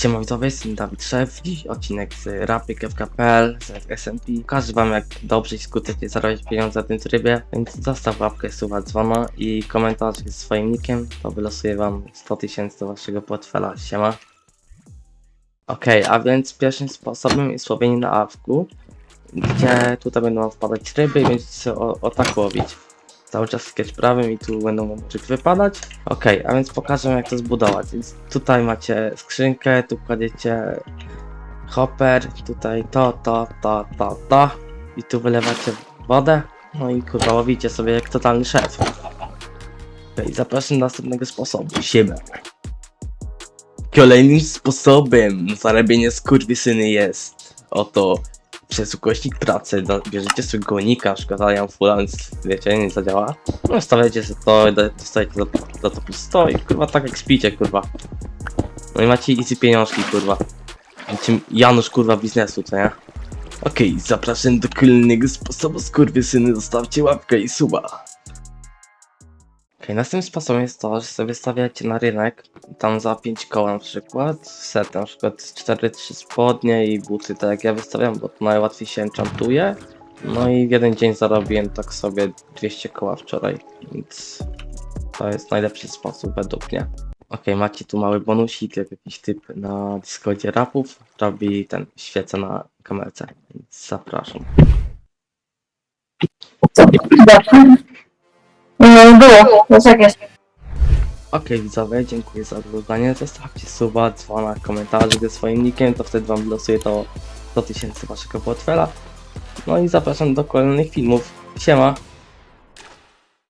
Siema widzowie, jestem Dawid Szef. Dziś odcinek z Rapik FKPL, z SMP. Pokażę wam jak dobrze i skutecznie zarabiać pieniądze na tym trybie, więc zostaw łapkę, suba dzwona i komentarz ze swoim nickiem, to wylosuję wam 100 tysięcy do waszego portfela. Siema. Okej, a więc pierwszym sposobem jest łowienie na awku, gdzie tutaj będą wpadać ryby sobie o, o tak łowić. Cały czas sketch prawym i tu będą wam rzeczy wypadać. Ok, a więc pokażę jak to zbudować. Więc tutaj macie skrzynkę, tu kładziecie hopper, tutaj to, to, to, to, to i tu wylewacie wodę. No i kurwa łowicie sobie jak totalny szef. Ok, zapraszam do następnego sposobu. Siebie. Kolejnym sposobem na zarabianie skurwysyny jest oto przez ukośnik pracy, do, bierzecie sobie gonika, szkoda fulla, więc wiecie, nie zadziała. No stawiacie sobie to, do- dostajecie za, za to plus 100 i kurwa tak jak spicie, kurwa. No i macie easy pieniążki, kurwa. Macie Janusz, kurwa, biznesu, co nie? Okej, zapraszam do kolejnego sposobu, skurwysyny, zostawcie łapkę i suba. Okej, następnym sposobem jest to, że sobie stawiacie na rynek, tam za 5 koła na przykład, set na przykład 4-3 spodnie i buty, tak jak ja wystawiam, bo to najłatwiej się enchantuje. No i w jeden dzień zarobiłem tak sobie 200 koła wczoraj, więc to jest najlepszy sposób według mnie. Okej, macie tu mały bonusik, jak jakiś typ na Discordzie rapów robi ten świecę na kamerce, więc zapraszam. Mm, Było, no tak jest. Okej widzowie, dziękuję za oglądanie, zostawcie suba, dzwona, komentarze ze swoim nickiem, to wtedy wam losuję to 100 tysięcy waszego portfela. No i zapraszam do kolejnych filmów. Siema!